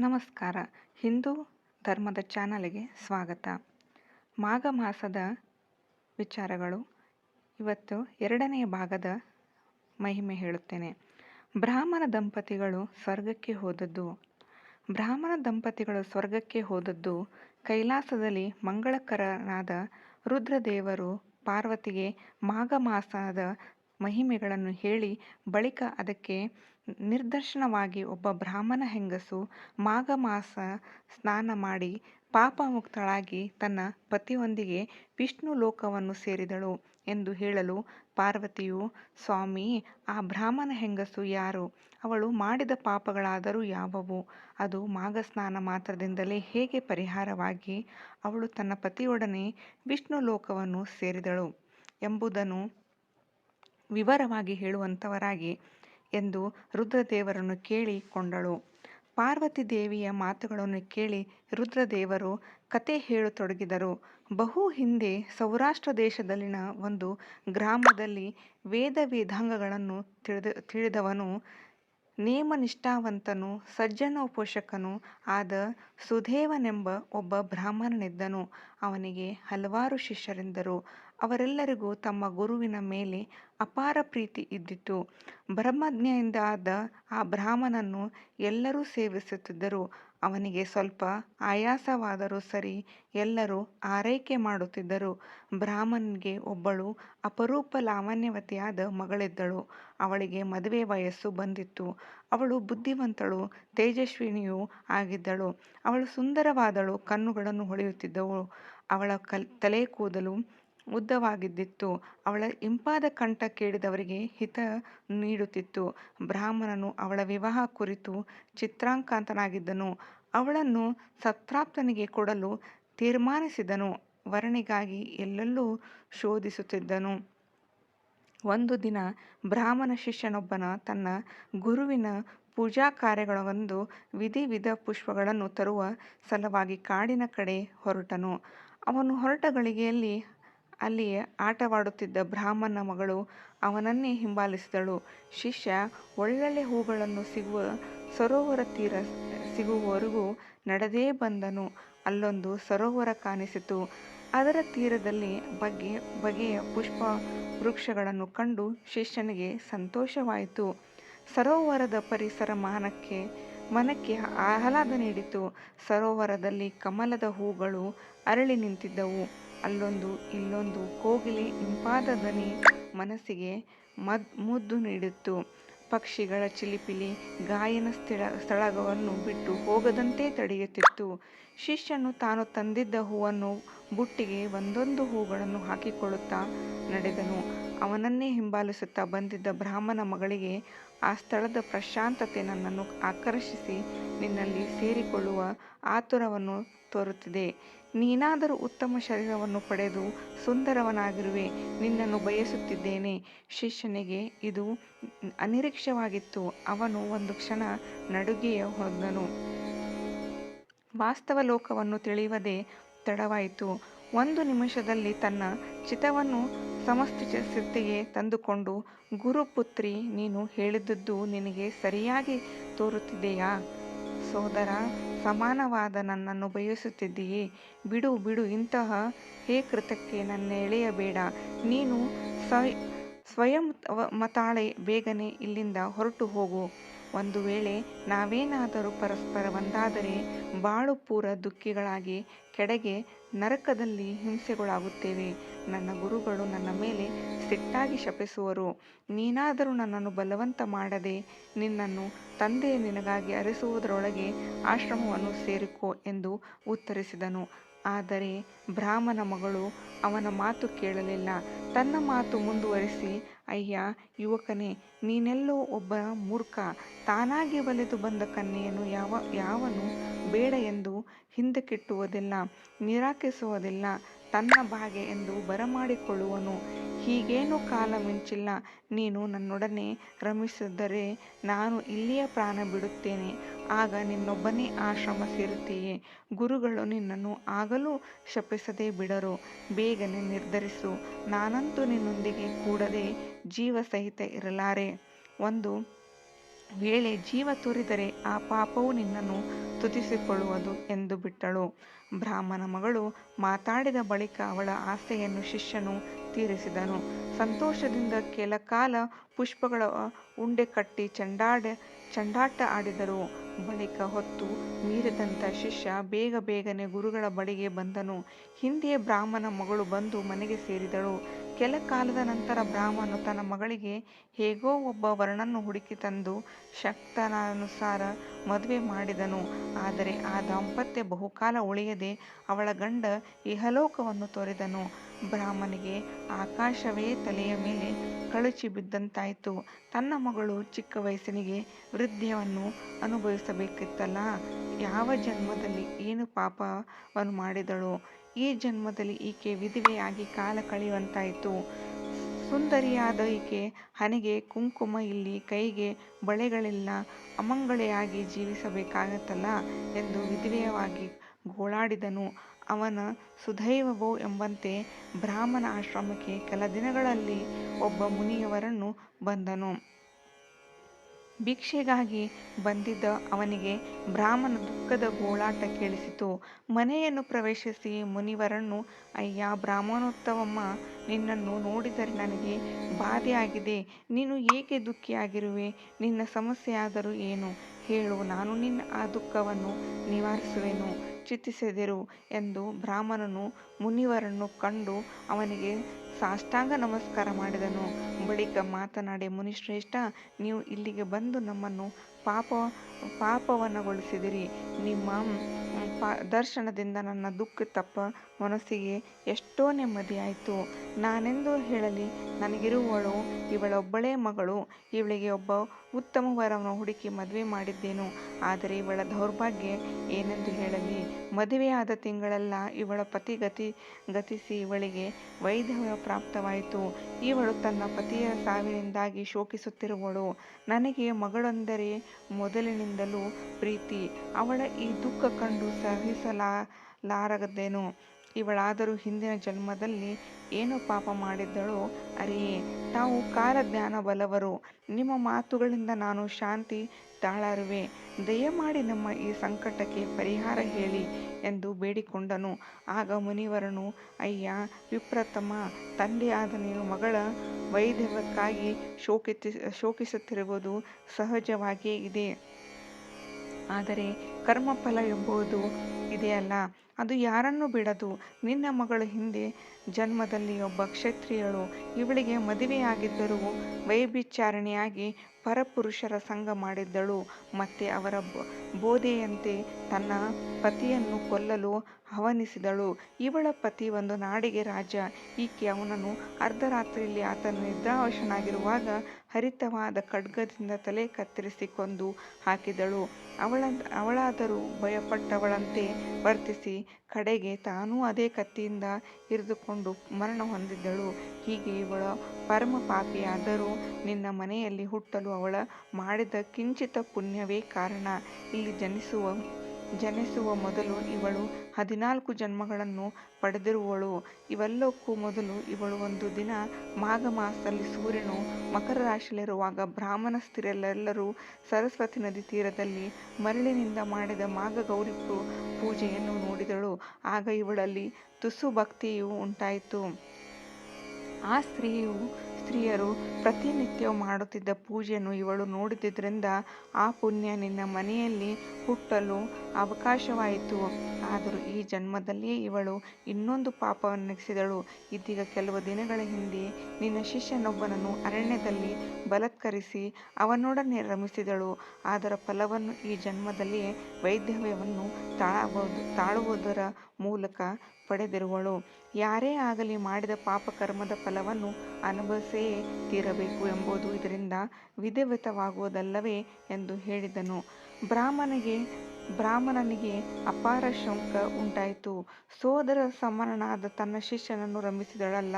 ನಮಸ್ಕಾರ. ಹಿಂದೂ ಧರ್ಮದ ಚಾನಲ್ಗೆ ಸ್ವಾಗತ. ಮಾಘ ಮಾಸದ ವಿಚಾರಗಳು. ಇವತ್ತು ಎರಡನೆಯ ಭಾಗದ ಮಹಿಮೆ ಹೇಳುತ್ತೇನೆ. ಬ್ರಾಹ್ಮಣ ದಂಪತಿಗಳು ಸ್ವರ್ಗಕ್ಕೆ ಹೋದದ್ದು. ಬ್ರಾಹ್ಮಣ ದಂಪತಿಗಳು ಸ್ವರ್ಗಕ್ಕೆ ಹೋದದ್ದು ಕೈಲಾಸದಲ್ಲಿ ಮಂಗಳಕರನಾದ ರುದ್ರದೇವರು ಪಾರ್ವತಿಗೆ ಮಾಘ ಮಾಸದ ಮಹಿಮೆಗಳನ್ನು ಹೇಳಿ ಬಳಿಕ ಅದಕ್ಕೆ ನಿದರ್ಶನವಾಗಿ ಒಬ್ಬ ಬ್ರಾಹ್ಮಣ ಹೆಂಗಸು ಮಾಘ ಮಾಸ ಸ್ನಾನ ಮಾಡಿ ಪಾಪಮುಕ್ತಳಾಗಿ ತನ್ನ ಪತಿಯೊಂದಿಗೆ ವಿಷ್ಣು ಲೋಕವನ್ನು ಸೇರಿದಳು ಎಂದು ಹೇಳಲು ಪಾರ್ವತಿಯು, ಸ್ವಾಮಿ, ಆ ಬ್ರಾಹ್ಮಣ ಹೆಂಗಸು ಯಾರು? ಅವಳು ಮಾಡಿದ ಪಾಪಗಳಾದರೂ ಯಾವುವು? ಅದು ಮಾಘ ಸ್ನಾನ ಮಾತ್ರದಿಂದಲೇ ಹೇಗೆ ಪರಿಹಾರವಾಗಿ ಅವಳು ತನ್ನ ಪತಿಯೊಡನೆ ವಿಷ್ಣು ಲೋಕವನ್ನು ಸೇರಿದಳು? ಎಂಬುದನ್ನು ವಿವರವಾಗಿ ಹೇಳುವಂಥವರಾಗಿ ಎಂದು ರುದ್ರದೇವರನ್ನು ಕೇಳಿಕೊಂಡಳು ಪಾರ್ವತಿ ದೇವಿಯ ಮಾತುಗಳನ್ನು ಕೇಳಿ ರುದ್ರದೇವರು ಕತೆ ಹೇಳತೊಡಗಿದರು. ಬಹು ಹಿಂದೆ ಸೌರಾಷ್ಟ್ರ ದೇಶದಲ್ಲಿನ ಒಂದು ಗ್ರಾಮದಲ್ಲಿ ವೇದ ವೇದಾಂಗಗಳನ್ನು ತಿಳಿದ, ತಿಳಿದವನು, ನೇಮನಿಷ್ಠಾವಂತನು, ಸಜ್ಜನೋಪೋಷಕನು ಆದ ಸುಧೇವನೆಂಬ ಒಬ್ಬ ಬ್ರಾಹ್ಮಣನಿದ್ದನು. ಅವನಿಗೆ ಹಲವಾರು ಶಿಷ್ಯರಿದ್ದರು ಅವರೆಲ್ಲರಿಗೂ ತಮ್ಮ ಗುರುವಿನ ಮೇಲೆ ಅಪಾರ ಪ್ರೀತಿ ಇದ್ದಿತು. ಬ್ರಹ್ಮಜ್ಞೆಯಿಂದಾದ ಆ ಬ್ರಾಹ್ಮಣನನ್ನು ಎಲ್ಲರೂ ಸೇವಿಸುತ್ತಿದ್ದರು. ಅವನಿಗೆ ಸ್ವಲ್ಪ ಆಯಾಸವಾದರೂ ಸರಿ ಎಲ್ಲರೂ ಆರೈಕೆ ಮಾಡುತ್ತಿದ್ದರು. ಬ್ರಾಹ್ಮಣನಿಗೆ ಒಬ್ಬಳು ಅಪರೂಪ ಲಾವಣ್ಯವತಿಯಾದ ಮಗಳಿದ್ದಳು. ಅವಳಿಗೆ ಮದುವೆ ವಯಸ್ಸು ಬಂದಿತ್ತು. ಅವಳು ಬುದ್ಧಿವಂತಳು, ತೇಜಸ್ವಿನಿಯೂ ಆಗಿದ್ದಳು. ಅವಳು ಸುಂದರವಾದಳು, ಕಣ್ಣುಗಳನ್ನು ಹೊಳೆಯುತ್ತಿದ್ದವು. ಅವಳ ಕಲ್, ತಲೆ ಕೂದಲು ಉದ್ದವಾಗಿದ್ದಿತ್ತು ಅವಳ ಇಂಪಾದ ಕಂಠ ಕೇಳಿದವರಿಗೆ ಹಿತ ನೀಡುತ್ತಿತ್ತು. ಬ್ರಾಹ್ಮಣನು ಅವಳ ವಿವಾಹ ಕುರಿತು ಚಿತ್ರಾಂಕಾಂತನಾಗಿದ್ದನು. ಅವಳನ್ನು ಸತ್ರಾಪ್ತನಿಗೆ ಕೊಡಲು ತೀರ್ಮಾನಿಸಿದನು. ವರನಿಗಾಗಿ ಎಲ್ಲೆಲ್ಲೂ ಶೋಧಿಸುತ್ತಿದ್ದನು. ಒಂದು ದಿನ ಬ್ರಾಹ್ಮಣ ಶಿಷ್ಯನೊಬ್ಬನ ತನ್ನ ಗುರುವಿನ ಪೂಜಾ ಕಾರ್ಯಗಳೊಂದು ವಿಧಿವಿಧ ಪುಷ್ಪಗಳನ್ನು ತರುವ ಸಲುವಾಗಿ ಕಾಡಿನ ಕಡೆ ಹೊರಟನು. ಅವನು ಹೊರಟ ಗಳಿಗೆಯಲ್ಲಿ ಅಲ್ಲಿಯೇ ಆಟವಾಡುತ್ತಿದ್ದ ಬ್ರಾಹ್ಮಣನ ಮಗಳು ಅವನನ್ನೇ ಹಿಂಬಾಲಿಸಿದಳು. ಶಿಷ್ಯ, ಒಳ್ಳೊಳ್ಳೆ ಹೂಗಳನ್ನು ಸಿಗುವ ಸರೋವರ ತೀರ ಸಿಗುವವರೆಗೂ ನಡೆದೇ ಬಂದನು. ಅಲ್ಲೊಂದು ಸರೋವರ ಕಾಣಿಸಿತು. ಅದರ ತೀರದಲ್ಲಿ ಬಗೆ ಬಗೆಯ ಪುಷ್ಪ ವೃಕ್ಷಗಳನ್ನು ಕಂಡು ಶಿಷ್ಯನಿಗೆ ಸಂತೋಷವಾಯಿತು. ಸರೋವರದ ಪರಿಸರ ಮಾನಕ್ಕೆ ಮನಕ್ಕೆ ಆಹ್ಲಾದ ನೀಡಿತು. ಸರೋವರದಲ್ಲಿ ಕಮಲದ ಹೂಗಳು ಅರಳಿ ನಿಂತಿದ್ದವು. ಅಲ್ಲೊಂದು ಇಲ್ಲೊಂದು ಕೋಗಿಲೆ ಇಂಪಾದ ದನಿ ಮನಸ್ಸಿಗೆ ಮದ್ ಮುದ್ದು ನೀಡಿತ್ತು. ಪಕ್ಷಿಗಳ ಚಿಲಿಪಿಲಿ ಗಾಯನ ಸ್ಥಳ ಸ್ಥಳವನ್ನು ಬಿಟ್ಟು ಹೋಗದಂತೆ ತಡೆಯುತ್ತಿತ್ತು. ಶಿಷ್ಯನು ತಾನು ತಂದಿದ್ದ ಹೂವನ್ನು ಬುಟ್ಟಿಗೆ ಒಂದೊಂದು ಹೂಗಳನ್ನು ಹಾಕಿಕೊಳ್ಳುತ್ತಾ ನಡೆದನು. ಅವನನ್ನೇ ಹಿಂಬಾಲಿಸುತ್ತಾ ಬಂದಿದ್ದ ಬ್ರಾಹ್ಮಣ ಮಗಳಿಗೆ ಆ ಸ್ಥಳದ ಪ್ರಶಾಂತತೆ ನನ್ನನ್ನು ಆಕರ್ಷಿಸಿ ನಿನ್ನಲ್ಲಿ ಸೇರಿಕೊಳ್ಳುವ ಆತುರವನ್ನು ತೋರುತ್ತಿದೆ. ನೀನಾದರೂ ಉತ್ತಮ ಶರೀರವನ್ನು ಪಡೆದು ಸುಂದರವನಾಗಿರುವೆ, ನಿನ್ನನ್ನು ಬಯಸುತ್ತಿದ್ದೇನೆ. ಶಿಷ್ಯನಿಗೆ ಇದು ಅನಿರೀಕ್ಷವಾಗಿತ್ತು. ಅವನು ಒಂದು ಕ್ಷಣ ನಡುಗೆಯ ಹೊಂದನು. ವಾಸ್ತವ ಲೋಕವನ್ನು ತಿಳಿಯುವುದೇ ತಡವಾಯಿತು. ಒಂದು ನಿಮಿಷದಲ್ಲಿ ತನ್ನ ಚಿತ್ತವನ್ನು ಸಮಸ್ಥಿತಿಗೆ ತಂದುಕೊಂಡು ಗುರುಪುತ್ರಿ ನೀನು ಹೇಳಿದುದು ನಿನಗೆ ಸರಿಯಾಗಿ ತೋರುತ್ತಿದೆಯಾ? ಸೋದರ, ಸಮಾನವಾದ ನನ್ನನ್ನು ಬಯಸುತ್ತಿದ್ದೀಯೇ. ಬಿಡು ಬಿಡು, ಇಂತಹ ಹೇ ಕೃತಕ್ಕೆ ನನ್ನ ಎಳೆಯಬೇಡ. ನೀನು ಸ್ವಯಂ ಮತಾಳೆ, ಬೇಗನೆ ಇಲ್ಲಿಂದ ಹೊರಟು ಹೋಗು ಒಂದು ವೇಳೆ ನಾವೇನಾದರೂ ಪರಸ್ಪರ ಒಂದಾದರೆ ಬಾಳು ಪೂರ ದುಃಖಿಗಳಾಗಿ ಕೆಡಗೆ ನರಕದಲ್ಲಿ ಹಿಂಸೆಗೊಳಾಗುತ್ತೇವೆ. ನನ್ನ ಗುರುಗಳು ನನ್ನ ಮೇಲೆ ಸಿಟ್ಟಾಗಿ ಶಪಿಸುವರು. ನೀನಾದರೂ ನನ್ನನ್ನು ಬಲವಂತ ಮಾಡದೆ ನಿನ್ನನ್ನು ತಂದೆ ನಿನಗಾಗಿ ಅರಸುವುದರೊಳಗೆ ಆಶ್ರಮವನ್ನು ಸೇರಿಕೋ ಎಂದು ಉತ್ತರಿಸಿದನು. ಆದರೆ ಬ್ರಾಹ್ಮಣ ಮಗಳು ಅವನ ಮಾತು ಕೇಳಲಿಲ್ಲ. ತನ್ನ ಮಾತು ಮುಂದುವರಿಸಿ ಅಯ್ಯ, ಯುವಕನೇ, ನೀನೆಲ್ಲೋ ಒಬ್ಬ ಮೂರ್ಖ. ತಾನಾಗಿ ಒಲೆದು ಬಂದ ಕನ್ಯೆಯನ್ನು ಯಾವ, ಯಾವನು ಬೇಡ ಎಂದು ಹಿಂದಕ್ಕಿಟ್ಟುವುದಿಲ್ಲ ನಿರಾಕರಿಸುವುದಿಲ್ಲ. ತನ್ನ ಭಾಗೆ ಎಂದು ಬರಮಾಡಿಕೊಳ್ಳುವನು. ಹೀಗೇನು ಕಾಲ ಮಿಂಚಿಲ್ಲ. ನೀನು ನನ್ನೊಡನೆ ರಮಿಸಿದರೆ ನಾನು ಇಲ್ಲಿಯೇ ಪ್ರಾಣ ಬಿಡುತ್ತೇನೆ. ಆಗ ನಿನ್ನೊಬ್ಬನೇ ಆಶ್ರಮ ಸೇರುತ್ತೀಯೆ. ಗುರುಗಳು ನಿನ್ನನ್ನು ಆಗಲೂ ಶಪಿಸದೆ ಬಿಡರು. ಬೇಗನೆ ನಿರ್ಧರಿಸು. ನಾನಂತೂ ನಿನ್ನೊಂದಿಗೆ ಕೂಡದೆ ಜೀವ ಸಹಿತ ಇರಲಾರೆ. ಒಂದು ವೇಳೆ ಜೀವ ತೋರಿದರೆ ಆ ಪಾಪವು ನಿನ್ನನ್ನು ತುದಿಸಿಕೊಳ್ಳುವುದು ಎಂದು ಬಿಟ್ಟಳು. ಬ್ರಾಹ್ಮಣ ಮಗಳು ಮಾತಾಡಿದ ಬಳಿಕ ಅವಳ ಆಸೆಯನ್ನು ಶಿಷ್ಯನು ತೀರಿಸಿದನು. ಸಂತೋಷದಿಂದ ಕೆಲಕಾಲ ಪುಷ್ಪಗಳ ಉಂಡೆ ಕಟ್ಟಿ ಚೆಂಡಾಟ ಆಡಿದರು. ಬಳಿಕ ಹೊತ್ತು ಮೀರಿದಂಥ ಶಿಷ್ಯ ಬೇಗ ಬೇಗನೆ ಗುರುಗಳ ಬಳಿಗೆ ಬಂದನು. ಹಿಂದೆಯೇ ಬ್ರಾಹ್ಮಣ ಮಗಳು ಬಂದು ಮನೆಗೆ ಸೇರಿದಳು. ಕೆಲಕಾಲದ ನಂತರ ಬ್ರಾಹ್ಮಣನು ತನ್ನ ಮಗಳಿಗೆ ಹೇಗೋ ಒಬ್ಬ ವರನನ್ನು ಹುಡುಕಿ ತಂದು ಶಕ್ತನಾನುಸಾರ ಮದುವೆ ಮಾಡಿದನು. ಆದರೆ ಆ ದಾಂಪತ್ಯ ಬಹುಕಾಲ ಉಳಿಯದೆ ಅವಳ ಗಂಡ ಇಹಲೋಕವನ್ನು ತೊರೆದನು. ಬ್ರಾಹ್ಮನಿಗೆ ಆಕಾಶವೇ ತಲೆಯ ಮೇಲೆ ಕಳಚಿ ಬಿದ್ದಂತಾಯಿತು. ತನ್ನ ಮಗಳು ಚಿಕ್ಕ ವಯಸ್ಸಿನಿಗೆ ವೃದ್ಧವನ್ನು ಅನುಭವಿಸಬೇಕಿತ್ತಲ್ಲ ಯಾವ ಜನ್ಮದಲ್ಲಿ ಏನು ಪಾಪವನ್ನು ಮಾಡಿದಳೋ ಈ ಜನ್ಮದಲ್ಲಿ ಈಕೆ ವಿಧವೆಯಾಗಿ ಕಾಲ ಕಳೆಯುವಂತಾಯಿತು. ಸುಂದರಿಯಾದ ಈಕೆ ಹಣೆಗೆ ಕುಂಕುಮ ಇಲ್ಲಿ ಕೈಗೆ ಬಳೆಗಳಿಲ್ಲ, ಅಮಂಗಳೆಯಾಗಿ ಜೀವಿಸಬೇಕಾಗತ್ತಲ್ಲ ಎಂದು ವಿಧವೆಯಾಗಿ ಗೋಳಾಡಿದನು. ಅವನ ಸುದೈವವೋ ಎಂಬಂತೆ ಬ್ರಾಹ್ಮಣ ಆಶ್ರಮಕ್ಕೆ ಕೆಲ ದಿನಗಳಲ್ಲಿ ಒಬ್ಬ ಮುನಿಯವರನ್ನು ಬಂದನು. ಭಿಕ್ಷೆಗಾಗಿ ಬಂದಿದ್ದ ಅವನಿಗೆ ಬ್ರಾಹ್ಮಣ ದುಃಖದ ಗೋಳಾಟ ಕೇಳಿಸಿತು. ಮನೆಯನ್ನು ಪ್ರವೇಶಿಸಿ ಮುನಿವರನ್ನು, ಅಯ್ಯಾ ಬ್ರಾಹ್ಮಣೋತ್ತಮ, ನಿನ್ನನ್ನು ನೋಡಿದರೆ ನನಗೆ ಬಾಧೆಯಾಗಿದೆ. ನೀನು ಏಕೆ ದುಃಖಿಯಾಗಿರುವೆ? ನಿನ್ನ ಸಮಸ್ಯೆಯಾದರೂ ಏನು? ಹೇಳು, ನಾನು ನಿನ್ನ ಆ ದುಃಖವನ್ನು ನಿವಾರಿಸುವೆನು. ಚಿಂತಿಸದಿರು ಎಂದು ಬ್ರಾಹ್ಮಣನು ಮುನಿವರನ್ನು ಕಂಡು ಅವನಿಗೆ ಸಾಷ್ಟಾಂಗ ನಮಸ್ಕಾರ ಮಾಡಿದನು. ಬಳಿಕ ಮಾತನಾಡಿ ಮುನಿಶ್ರೇಷ್ಠ, ನೀವು ಇಲ್ಲಿಗೆ ಬಂದು ನಮ್ಮನ್ನು ಪಾಪ ಪಾಪವನಗೊಳಿಸಿದಿರಿ ನಿಮ್ಮ ದರ್ಶನದಿಂದ ನನ್ನ ದುಃಖ ತಪ್ಪ ಮನಸ್ಸಿಗೆ ಎಷ್ಟೋ ನೆಮ್ಮದಿಯಾಯಿತು. ನಾನೆಂದು ಹೇಳಲಿ? ನನಗಿರುವವಳು, ಇವಳೊಬ್ಬಳೇ ಮಗಳು. ಇವಳಿಗೆ ಒಬ್ಬ ಉತ್ತಮ ವರವನ್ನು ಹುಡುಕಿ ಮದುವೆ ಮಾಡಿದ್ದೇನು, ಆದರೆ ಇವಳ ದೌರ್ಭಾಗ್ಯ ಏನೆಂದು ಹೇಳಲಿ? ಮದುವೆಯಾದ ತಿಂಗಳೆಲ್ಲ, ಇವಳ ಪತಿ ಗತಿ, ಗತಿಸಿ ಇವಳಿಗೆ ವೈಧವ್ಯ ಪ್ರಾಪ್ತವಾಯಿತು. ಇವಳು ತನ್ನ ಪತಿಯ ಸಾವಿನಿಂದಾಗಿ ಶೋಕಿಸುತ್ತಿರುವಳು. ನನಗೆ ಮಗಳೆಂದರೆ ಮೊದಲಿನಿಂದಲೂ ಪ್ರೀತಿ. ಅವಳ ಈ ದುಃಖ ಕಂಡು ಸಹಿಸಲಾರದೆನು. ಇವಳಾದರೂ ಹಿಂದಿನ ಜನ್ಮದಲ್ಲಿ ಏನು ಪಾಪ ಮಾಡಿದ್ದಳೋ ಅರಿಯೆ. ತಾವು ಕಾಲಜ್ಞಾನ ಬಲವರು ನಿಮ್ಮ ಮಾತುಗಳಿಂದ ನಾನು ಶಾಂತಿ ತಾಳರುವೆ ದಯಮಾಡಿ ನಮ್ಮ ಈ ಸಂಕಟಕ್ಕೆ ಪರಿಹಾರ ಹೇಳಿ ಎಂದು ಬೇಡಿಕೊಂಡನು. ಆಗ ಮುನಿವರನು, ಅಯ್ಯ, ವಿಪ್ರತಮ, ತಂದೆಯಾದ ನೀನು ಮಗಳ ವೈಧವ್ಯಕ್ಕಾಗಿ ಶೋಕಿಸುತ್ತಿರುವುದು ಸಹಜವಾಗಿಯೇ ಇದೆ. ಆದರೆ ಕರ್ಮಫಲ ಎಂಬುದು ಇದೆಯಲ್ಲ, ಅದು ಯಾರನ್ನು ಬಿಡದು. ನಿನ್ನ ಮಗಳು ಹಿಂದೆ ಜನ್ಮದಲ್ಲಿ ಒಬ್ಬ ಕ್ಷತ್ರಿಯಳು. ಇವಳಿಗೆ ಮದುವೆಯಾಗಿದ್ದರೂ ವೈಭಿಚಾರಣೆಯಾಗಿ ಪರಪುರುಷರ ಸಂಗ ಮಾಡಿದ್ದಳು. ಮತ್ತೆ ಅವರ ಬೋಧೆಯಂತೆ ತನ್ನ ಪತಿಯನ್ನು ಕೊಲ್ಲಲು ಹವನಿಸಿದಳು ಇವಳ ಪತಿ ಒಂದು ನಾಡಿಗೆ ರಾಜ. ಈಕೆ ಅವನನ್ನು ಅರ್ಧರಾತ್ರಿಯಲ್ಲಿ ಆತನು ನಿದ್ರಾವಶನಾಗಿರುವಾಗ ಹರಿತವಾದ ಖಡ್ಗದಿಂದ ತಲೆ ಕತ್ತರಿಸಿ ಕೊಂದು ಹಾಕಿದಳು. ಅವಳ ಅವಳಾದರೂ ಭಯಪಟ್ಟವಳಂತೆ ವರ್ತಿಸಿ ಕಡೆಗೆ ತಾನೂ ಅದೇ ಕತ್ತಿಯಿಂದ ಇರಿದುಕೊಂಡು ಮರಣ ಹೊಂದಿದಳು. ಹೀಗೆ ಇವಳು ಪರಮಪಾಪಿಯಾದರೂ ನಿನ್ನ ಮನೆಯಲ್ಲಿ ಹುಟ್ಟಲು ಅವಳು ಮಾಡಿದ ಕಿಂಚಿತ ಪುಣ್ಯವೇ ಕಾರಣ. ಇಲ್ಲಿ ಜನಿಸುವ ಮೊದಲು ಇವಳು ಹದಿನಾಲ್ಕು ಜನ್ಮಗಳನ್ನು ಪಡೆದಿರುವಳು. ಇವೆಲ್ಲಕ್ಕೂ ಮೊದಲು ಇವಳು ಒಂದು ದಿನ ಮಾಘ ಮಾಸದಲ್ಲಿ ಸೂರ್ಯನು ಮಕರ ರಾಶಿಯಲ್ಲಿರುವಾಗ ಬ್ರಾಹ್ಮಣ ಸರಸ್ವತಿ ನದಿ ತೀರದಲ್ಲಿ ಮರಳಿನಿಂದ ಮಾಡಿದ ಮಾಘಗೌರಿ ಪೂಜೆಯನ್ನು ನೋಡಿದಳು. ಆಗ ಇವಳಲ್ಲಿ ತುಸು ಭಕ್ತಿಯು ಉಂಟಾಯಿತು. ಆ ಸ್ತ್ರೀಯರು ಪ್ರತಿನಿತ್ಯವೂ ಮಾಡುತ್ತಿದ್ದ ಪೂಜೆಯನ್ನು ಇವಳು ನೋಡಿದುದರಿಂದ ಆ ಪುಣ್ಯ ನಿನ್ನ ಮನೆಯಲ್ಲಿ ಹುಟ್ಟಲು ಅವಕಾಶವಾಯಿತು. ಆದರೂ ಈ ಜನ್ಮದಲ್ಲಿಯೇ ಇವಳು ಇನ್ನೊಂದು ಪಾಪವನ್ನೆಸಗಿದಳು. ಇದೀಗ ಕೆಲವು ದಿನಗಳ ಹಿಂದೆ ನಿನ್ನ ಶಿಷ್ಯನೊಬ್ಬನನ್ನು ಅರಣ್ಯದಲ್ಲಿ ಬಲತ್ಕರಿಸಿ ಅವನೊಡನೆ ರಮಿಸಿದಳು. ಅದರ ಫಲವನ್ನು ಈ ಜನ್ಮದಲ್ಲಿಯೇ ವೈಧವ್ಯವನ್ನು ತಾಳುವುದರ ಮೂಲಕ ಪಡೆದಿರುವಳು. ಯಾರೇ ಆಗಲಿ ಮಾಡಿದ ಪಾಪಕರ್ಮದ ಫಲವನ್ನು ಅನುಭವಿಸೇ ತೀರಬೇಕು ಎಂಬುದು ಇದರಿಂದ ವಿದಿತವಾಗುವುದಲ್ಲವೇ ಎಂದು ಹೇಳಿದನು. ಬ್ರಾಹ್ಮಣನಿಗೆ ಅಪಾರ ಶಂಕ ಉಂಟಾಯಿತು. ಸೋದರ ಸಮರಣಾದ ತನ್ನ ಶಿಷ್ಯನನ್ನು ರಮಿಸಿದಳಲ್ಲ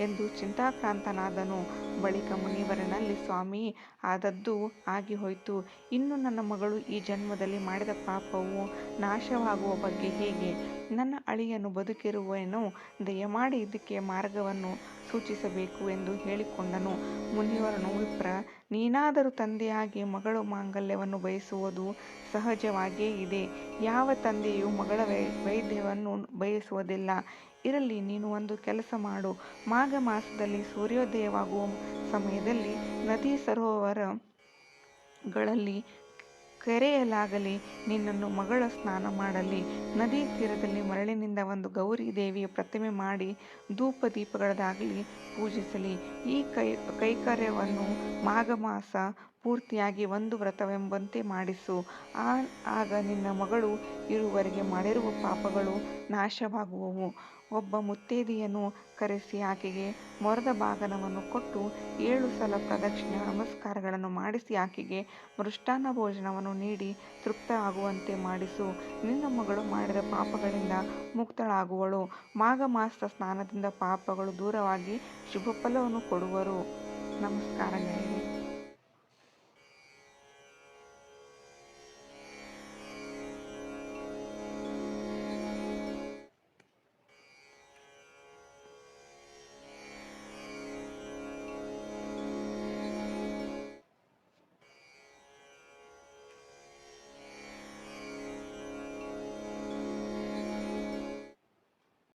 ಎಂದು ಚಿಂತಾಕ್ರಾಂತನಾದನು. ಬಳಿಕ ಮುನಿವರನಲ್ಲಿ, ಸ್ವಾಮಿ, ಆದದ್ದು ಆಗಿ ಹೋಯಿತು ಇನ್ನು ನನ್ನ ಮಗಳು ಈ ಜನ್ಮದಲ್ಲಿ ಮಾಡಿದ ಪಾಪವು ನಾಶವಾಗುವ ಬಗ್ಗೆ ಹೇಗೆ? ನನ್ನ ಅಳಿಯನು ಬದುಕಿರುವನೋ? ದಯಮಾಡಿ ಇದಕ್ಕೆ ಮಾರ್ಗವನ್ನು ಸೂಚಿಸಬೇಕು ಎಂದು ಹೇಳಿಕೊಂಡನು. ಮುನಿವರನು ವಿಪ್ರ, ನೀನಾದರೂ ತಂದೆಯಾಗಿ ಮಗಳು ಮಾಂಗಲ್ಯವನ್ನು ಬಯಸುವುದು ಸಹಜವಾಗಿಯೇ ಇದೆ. ಯಾವ ತಂದೆಯೂ ಮಗಳ ವೈದ್ಯವನ್ನು ಬಯಸುವುದಿಲ್ಲ. ಇರಲಿ, ನೀನು ಒಂದು ಕೆಲಸ ಮಾಡು. ಮಾಘ ಮಾಸದಲ್ಲಿ ಸೂರ್ಯೋದಯವಾಗುವ ಸಮಯದಲ್ಲಿ ನದಿ ಸರೋವರಗಳಲ್ಲಿ ಕೆರೆಯಲ್ಲಾಗಲಿ ನಿನ್ನನ್ನು ಮಗಳ ಸ್ನಾನ ಮಾಡಲಿ. ನದಿ ತೀರದಲ್ಲಿ ಮರಳಿನಿಂದ ಒಂದು ಗೌರಿ ದೇವಿಯ ಪ್ರತಿಮೆ ಮಾಡಿ ಧೂಪ ದೀಪಗಳದಾಗಲಿ ಪೂಜಿಸಲಿ. ಈ ಕೈ, ಕೈಕರ್ಯವನ್ನು ಮಾಘಮಾಸ ಪೂರ್ತಿಯಾಗಿ ಒಂದು ವ್ರತವೆಂಬಂತೆ ಮಾಡಿಸು. ಆಗ ನಿನ್ನ ಮಗಳು ಇರುವರೆಗೆ ಮಾಡಿರುವ ಪಾಪಗಳು ನಾಶವಾಗುವವು. ಒಬ್ಬ ಮುತ್ತೈದೆಯನ್ನು ಕರೆಸಿ ಆಕೆಗೆ ಮೊರದ ಭಾಗನವನ್ನು ಕೊಟ್ಟು ಏಳು ಸಲ ಪ್ರದಕ್ಷಿಣೆ ನಮಸ್ಕಾರಗಳನ್ನು ಮಾಡಿಸಿ ಆಕೆಗೆ ಮೃಷ್ಟಾನ್ನ ಭೋಜನವನ್ನು ನೀಡಿ ತೃಪ್ತಳಾಗುವಂತೆ ಮಾಡಿಸು. ನಿನ್ನ ಮಗಳು ಮಾಡಿದ ಪಾಪಗಳಿಂದ ಮುಕ್ತಳಾಗುವಳು. ಮಾಘಮಾಸದ ಸ್ನಾನದಿಂದ ಪಾಪಗಳು ದೂರವಾಗಿ ಶುಭಫಲವನ್ನು ಕೊಡುವರು. ನಮಸ್ಕಾರ.